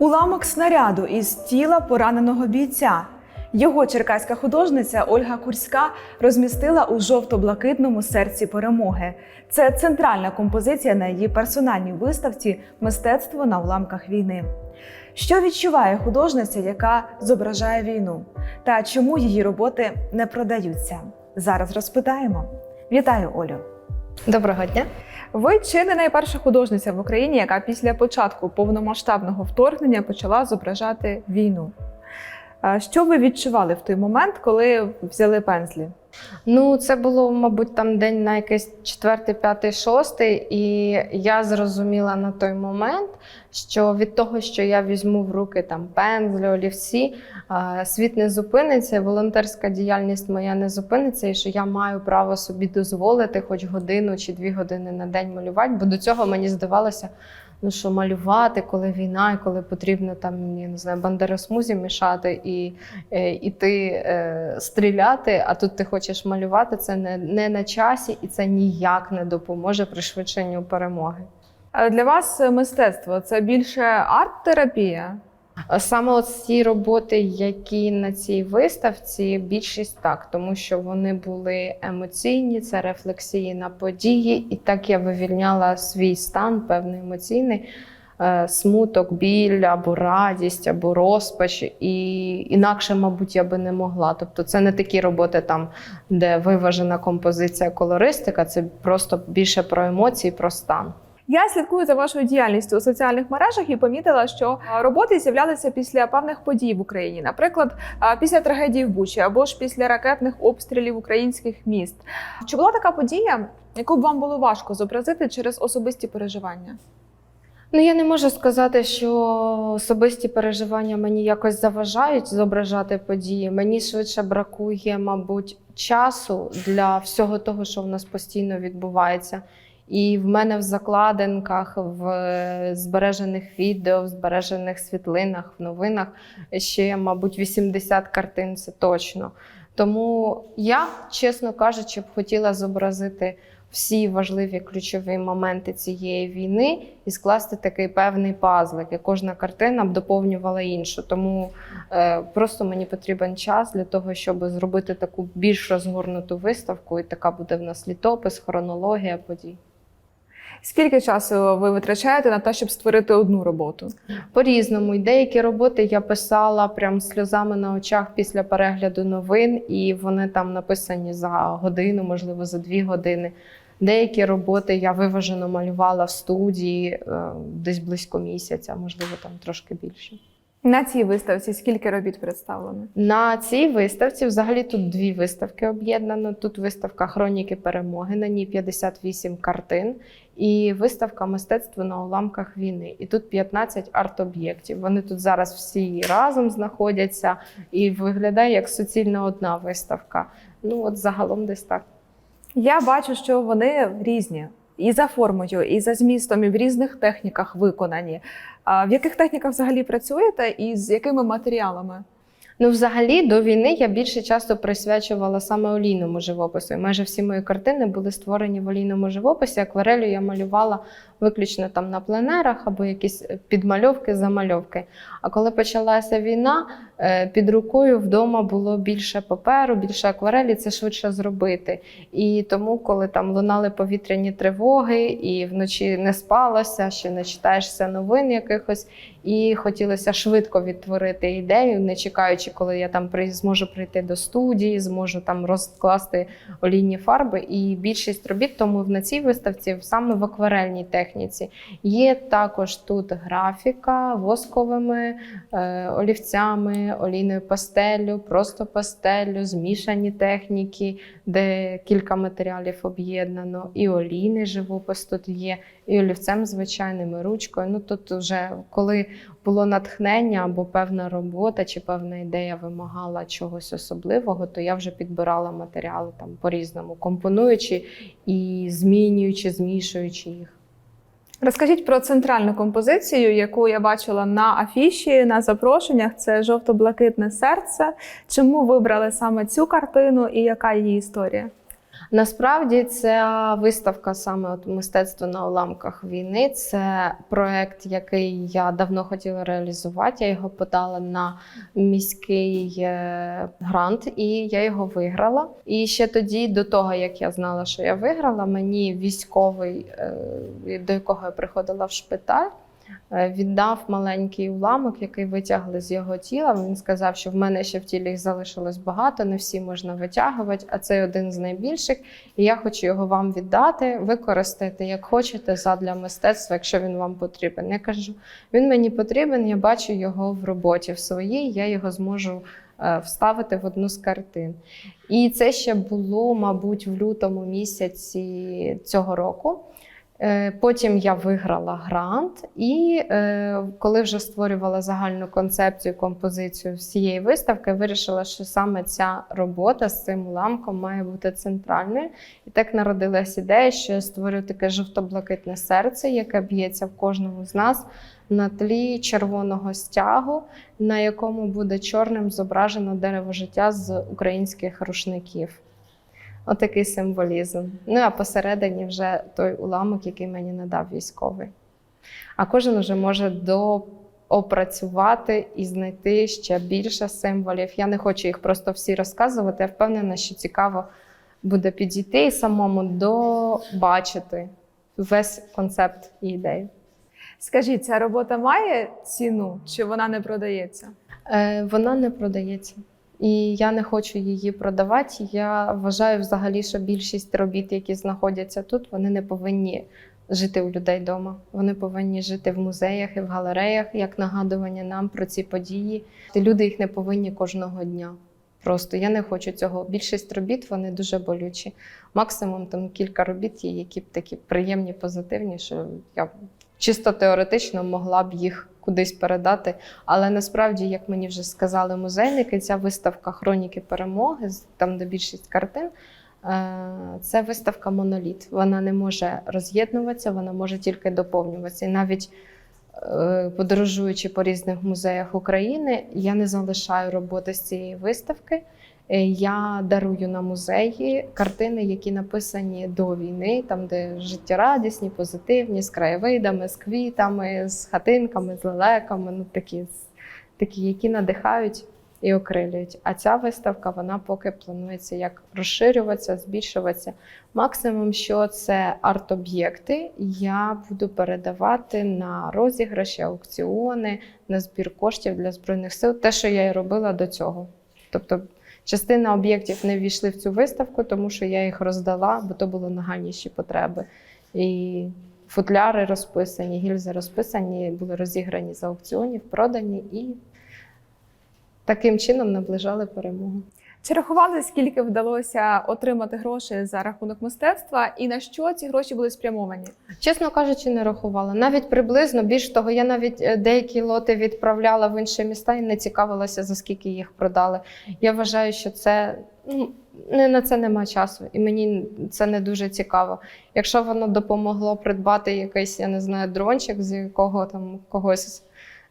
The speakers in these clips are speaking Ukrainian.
Уламок снаряду із тіла пораненого бійця. Його черкаська художниця Ольга Курська розмістила у жовто-блакитному серці перемоги. Це центральна композиція на її персональній виставці Мистецтво на уламках війни. Що відчуває художниця, яка зображає війну, та чому її роботи не продаються? Зараз розпитаємо. Вітаю, Олю! Доброго дня. Ви чи не найперша художниця в Україні, яка після початку повномасштабного вторгнення почала зображати війну. Що ви відчували в той момент, коли взяли пензлі? Ну, це було, мабуть, там день на якийсь четвертий, п'ятий, шостий, і я зрозуміла на той момент, що від того, що я візьму в руки там пензлі, олівці, світ не зупиниться, волонтерська діяльність моя не зупиниться, і що я маю право собі дозволити хоч годину чи дві години на день малювати, бо до цього мені здавалося. Ну що малювати, коли війна, і коли потрібно там я не знаю, бандеросмузі мішати і е, іти е, стріляти, а тут ти хочеш малювати, це не, не на часі і це ніяк не допоможе пришвидшенню перемоги. А Для вас мистецтво це більше арт-терапія? А Саме от ці роботи, які на цій виставці, більшість так, тому що вони були емоційні, це рефлексії на події, і так я вивільняла свій стан, певний емоційний. е, Смуток, біль або радість, або розпач, і інакше, мабуть, я би не могла. Тобто, це не такі роботи, там, де виважена композиція, колористика, це просто більше про емоції, про стан. Я слідкую за вашою діяльністю у соціальних мережах і помітила, що роботи з'являлися після певних подій в Україні, наприклад, після трагедії в Бучі або ж після ракетних обстрілів українських міст. Чи була така подія, яку б вам було важко зобразити через особисті переживання? Ну, я не можу сказати, що особисті переживання мені якось заважають зображати події. Мені швидше бракує, мабуть, часу для всього того, що в нас постійно відбувається. І в мене в закладинках, в е, збережених відео, в збережених світлинах, в новинах ще, мабуть, 80 картин це точно. Тому я, чесно кажучи, б хотіла зобразити всі важливі ключові моменти цієї війни і скласти такий певний пазлик. І кожна картина б доповнювала іншу. Тому е, просто мені потрібен час для того, щоб зробити таку більш розгорнуту виставку, і така буде в нас літопис, хронологія подій. Скільки часу ви витрачаєте на те, щоб створити одну роботу? По-різному. І деякі роботи я писала прям сльозами на очах після перегляду новин, і вони там написані за годину, можливо, за дві години. Деякі роботи я виважено малювала в студії е, десь близько місяця, можливо, там трошки більше. На цій виставці скільки робіт представлено? На цій виставці взагалі тут дві виставки об'єднано. Тут виставка Хроніки перемоги, на ній 58 картин, і виставка Мистецтво на уламках війни. І тут 15 арт-об'єктів. Вони тут зараз всі разом знаходяться і виглядає як суцільна одна виставка. Ну от загалом десь так. Я бачу, що вони різні і за формою, і за змістом, і в різних техніках виконані. А в яких техніках взагалі працюєте і з якими матеріалами? Ну, взагалі, до війни я більше часто присвячувала саме олійному живопису. Майже всі мої картини були створені в олійному живописі. Акварелю я малювала виключно там на пленерах або якісь підмальовки, замальовки. А коли почалася війна, під рукою вдома було більше паперу, більше акварелі, це швидше зробити. І тому, коли там лунали повітряні тривоги, і вночі не спалося, ще не читаєшся новин якихось, і хотілося швидко відтворити ідею, не чекаючи, коли я там зможу прийти до студії, зможу там розкласти олійні фарби. І більшість робіт тому на цій виставці саме в акварельній техніці. Є також тут графіка восковими е, олівцями, олійною пастеллю, просто пастеллю, змішані техніки, де кілька матеріалів об'єднано, і олійний живопис тут є, і олівцем звичайним, і ручкою. Ну тут вже коли було натхнення або певна робота чи певна ідея вимагала чогось особливого, то я вже підбирала матеріали там по-різному, компонуючи і змінюючи, змішуючи їх. Розкажіть про центральну композицію, яку я бачила на афіші, на запрошеннях. Це жовто-блакитне серце. Чому вибрали саме цю картину і яка її історія? Насправді ця виставка саме от мистецтво на уламках війни. Це проект, який я давно хотіла реалізувати. Я його подала на міський е, грант, і я його виграла. І ще тоді, до того як я знала, що я виграла, мені військовий, е, до якого я приходила в шпиталь. Е, Віддав маленький уламок, який витягли з його тіла. Він сказав, що в мене ще в тілі залишилось багато, не всі можна витягувати, а це один з найбільших. І я хочу його вам віддати, використати як хочете задля мистецтва, якщо він вам потрібен. Я кажу, він мені потрібен, я бачу його в роботі в своїй, я його зможу е, вставити в одну з картин. І це ще було, мабуть, в лютому місяці цього року. Е, Потім я виграла грант, і е, коли вже створювала загальну концепцію, композицію всієї виставки, вирішила, що саме ця робота з цим уламком має бути центральною. І так народилась ідея, що я створю таке жовто-блакитне серце, яке б'ється в кожному з нас на тлі червоного стягу, на якому буде чорним зображено дерево життя з українських рушників. Отакий символізм. Ну а посередині вже той уламок, який мені надав військовий. А кожен вже може доопрацювати і знайти ще більше символів. Я не хочу їх просто всі розказувати. Я впевнена, що цікаво буде підійти і самому добачити весь концепт і ідею. Скажіть, ця робота має ціну чи вона не продається? Е, вона не продається. І я не хочу її продавати. Я вважаю взагалі, що більшість робіт, які знаходяться тут, вони не повинні жити у людей вдома. Вони повинні жити в музеях і в галереях, як нагадування нам про ці події. Люди їх не повинні кожного дня. Просто я не хочу цього. Більшість робіт вони дуже болючі. Максимум там кілька робіт є, які б такі приємні, позитивні, що я чисто теоретично могла б їх кудись передати. Але насправді, як мені вже сказали музейники, ця виставка Хроніки перемоги, там де більшість картин. е, Це виставка моноліт. Вона не може роз'єднуватися, вона може тільки доповнюватися. І навіть е, подорожуючи по різних музеях України, я не залишаю роботи з цієї виставки. Е, Я дарую на музеї картини, які написані до війни, там, де життєрадісні, позитивні, з краєвидами, з квітами, з хатинками, з лелеками, ну такі, такі, які надихають і окрилюють. А ця виставка вона поки планується як розширюватися, збільшуватися. Максимум, що це арт-об'єкти, я буду передавати на розіграші, аукціони, на збір коштів для збройних сил, те, що я і робила до цього. Тобто частина об'єктів не ввійшли в цю виставку, тому що я їх роздала, бо то були нагальніші потреби. І футляри розписані, гільзи розписані, були розіграні за аукціонів, продані і таким чином наближали перемогу. Чи рахували, скільки вдалося отримати грошей за рахунок мистецтва, і на що ці гроші були спрямовані? Чесно кажучи, не рахувала. Навіть приблизно, більш того, я навіть е, деякі лоти відправляла в інші міста і не цікавилася, за скільки їх продали. Я вважаю, що це ну, не на це нема часу, і мені це не дуже цікаво. Якщо воно допомогло придбати якийсь, я не знаю, дрончик, з якого там когось.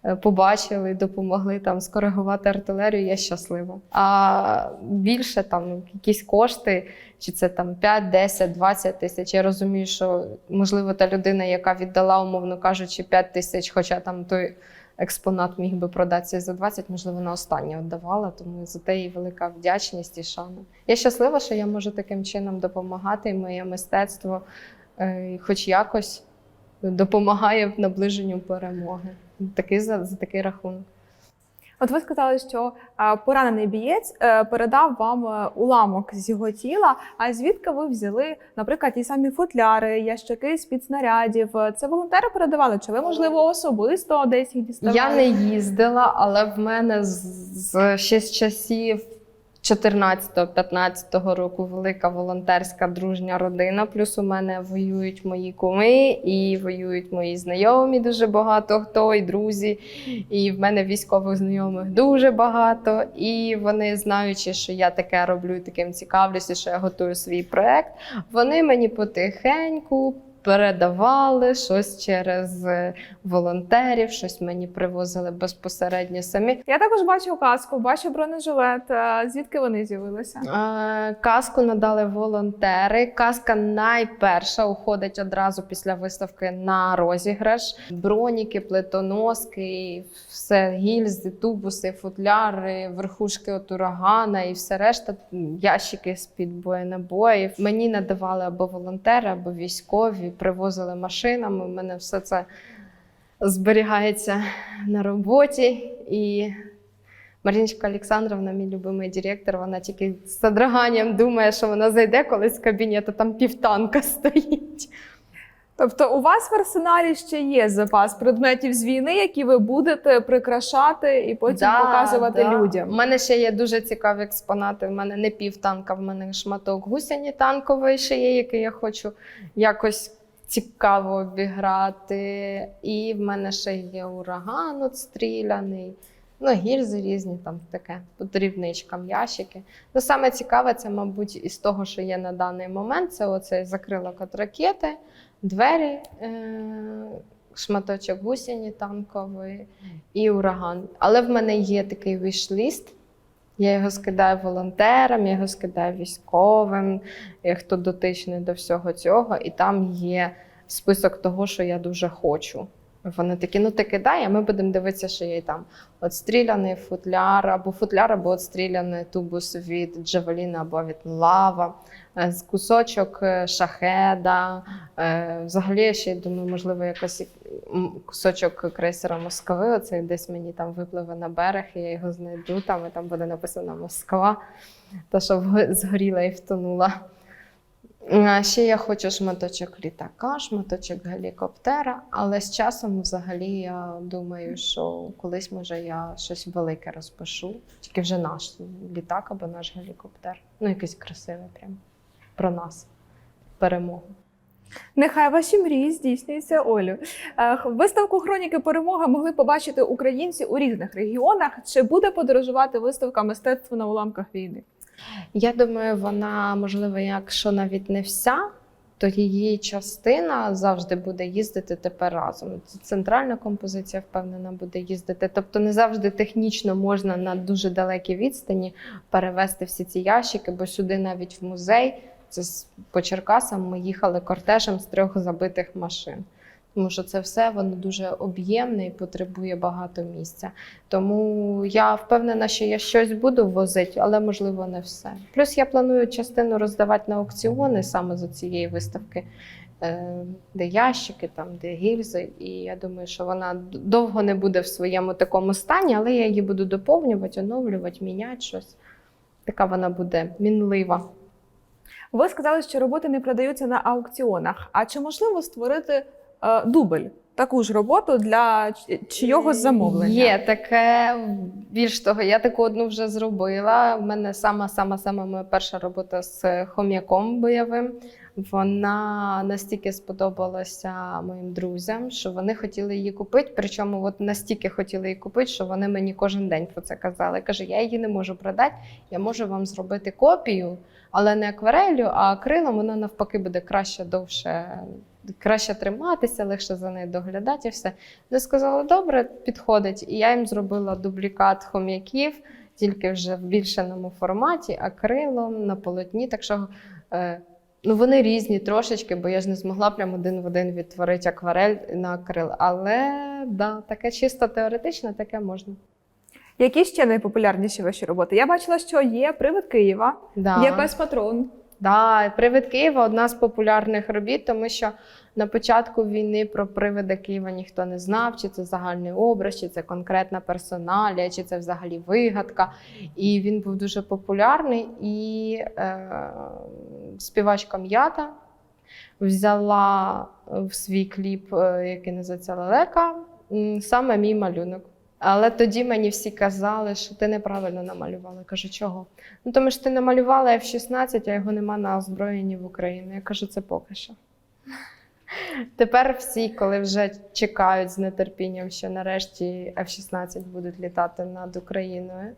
Е, Побачили, допомогли там скоригувати артилерію, я щаслива. А більше там якісь кошти, чи це там 5, 10, 20 тисяч. Я розумію, що можливо та людина, яка віддала, умовно кажучи, 5 тисяч, хоча там той експонат міг би продатися за 20, можливо, вона останнє віддавала, тому за те їй велика вдячність і шана. Я щаслива, що я можу таким чином допомагати, і моє мистецтво е, хоч якось допомагає в наближенню перемоги. Такий за, за такий рахунок. От ви сказали, що поранений бієць е, передав вам е, уламок з його тіла. А звідки ви взяли, наприклад, ті самі футляри, ящики з-під снарядів? Це волонтери передавали? Чи ви, можливо, особисто десь їх діставали? Я не їздила, але в мене з, з ще з часів 14-15 року велика волонтерська дружня родина. Плюс у мене воюють мої куми і воюють мої знайомі дуже багато хто, і друзі. І в мене військових знайомих дуже багато. І вони, знаючи, що я таке роблю, таким цікавлюся, що я готую свій проект, вони мені потихеньку. Передавали, щось через е, волонтерів, щось мені привозили безпосередньо самі. Я також бачу каску, бачу бронежилет. Е, Звідки вони з'явилися? Е, Каску надали волонтери. Каска найперша уходить одразу після виставки на розіграш. Броніки, плитоноски, все гільзи, тубуси, футляри, верхушки от урагана і все решта, ящики з-під боєнабоїв. Мені надавали або волонтери, або військові, привозили машинами. У мене все це зберігається на роботі. І Маріночка Олександровна, мій любимий директор, вона тільки з содроганням думає, що вона зайде колись в кабінет, а там півтанка стоїть. Тобто, у вас в арсеналі ще є запас предметів з війни, які ви будете прикрашати і потім Да, показувати да. людям. У мене ще є дуже цікаві експонати. У мене не півтанка, в мене шматок гусяні танкової ще є, який я хочу якось цікаво обіграти. І в мене ще є ураган отстріляний. Ну, гільзи різні, там таке, по ящики. Ну, саме цікаве, це, мабуть, із того, що є на даний момент, це оцей закрилок від ракети, двері, е- шматочок гусяні танкової і ураган. Але в мене є такий віш-ліст. Я його скидаю волонтерам, я його скидаю військовим, хто дотичний до всього цього, і там є список того, що я дуже хочу. Вони такі, ну ти кидай, а ми будемо дивитися, що є там отстріляний футляр, або футляр, або отстріляний тубус від Джавеліна або від лава, е, кусочок е, шахеда. Е, Взагалі, я ще думаю, можливо, якось кусочок крейсера Москви. Оцей десь мені там випливе на берег, і я його знайду там, і там буде написано Москва, та що згоріла і втонула. Ще я хочу шматочок літака, шматочок гелікоптера, але з часом взагалі я думаю, що колись може я щось велике розпишу, тільки вже наш літак або наш гелікоптер. Ну, якийсь красивий прям про нас. Перемогу. Нехай ваші мрії здійснюються, Олю. Е, Виставку Хроніки перемоги могли побачити українці у різних регіонах. Чи буде подорожувати виставка мистецтво на уламках війни? Я думаю, вона, можливо, якщо навіть не вся, то її частина завжди буде їздити тепер разом. Центральна композиція, впевнена, буде їздити. Тобто не завжди технічно можна на дуже далекій відстані перевезти всі ці ящики, бо сюди навіть в музей, це по Черкасам ми їхали кортежем з трьох забитих машин. Тому що це все воно дуже об'ємне і потребує багато місця. Тому я впевнена, що я щось буду возити, але можливо не все. Плюс я планую частину роздавати на аукціони саме з цієї виставки, е, де ящики, там, де гільзи. І я думаю, що вона довго не буде в своєму такому стані, але я її буду доповнювати, оновлювати, міняти щось. Така вона буде мінлива. Ви сказали, що роботи не продаються на аукціонах. А чи можливо створити дубль, таку ж роботу для чийогось замовлення? Є таке. Більш того, я таку одну вже зробила. У мене сама сама сама моя перша робота з хом'яком бойовим. Вона настільки сподобалася моїм друзям, що вони хотіли її купити. Причому от настільки хотіли її купити, що вони мені кожен день про це казали. Каже, я її не можу продати, я можу вам зробити копію, але не акварелью, а акрилом вона навпаки буде краще довше. Краще триматися, легше за нею доглядати і все. Вони сказали, добре, підходить. І я їм зробила дублікат хом'яків, тільки вже в більшеному форматі, акрилом на полотні. Так що е, ну, вони різні трошечки, бо я ж не змогла прям один в один відтворити акварель на акрил. Але да, таке чисто теоретично, таке можна. Які ще найпопулярніші ваші роботи? Я бачила, що є привид Києва, Да. є пес патрон. Да, привид Києва одна з популярних робіт, тому що на початку війни про привида Києва ніхто не знав, чи це загальний образ, чи це конкретна персоналія, чи це взагалі вигадка. І він був дуже популярний. І е, співачка М'ята взяла в свій кліп, е, який називається Лелека, саме мій малюнок. Але тоді мені всі казали, що ти неправильно намалювала. Я кажу, чого? Ну, тому що ти намалювала F-16, а його нема на озброєнні в Україні. Я кажу, це поки що. Тепер всі, коли вже чекають з нетерпінням, що нарешті F-16 будуть літати над Україною,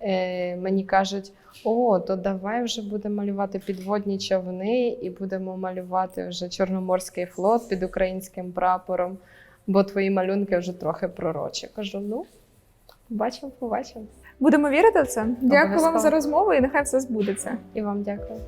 е, мені кажуть: о, то давай вже будемо малювати підводні човни і будемо малювати вже Чорноморський флот під українським прапором, бо твої малюнки вже трохи пророчі. Кажу: ну, побачимо, побачимо. Будемо вірити в це. Дякую вам за розмову і нехай все збудеться. І вам дякую.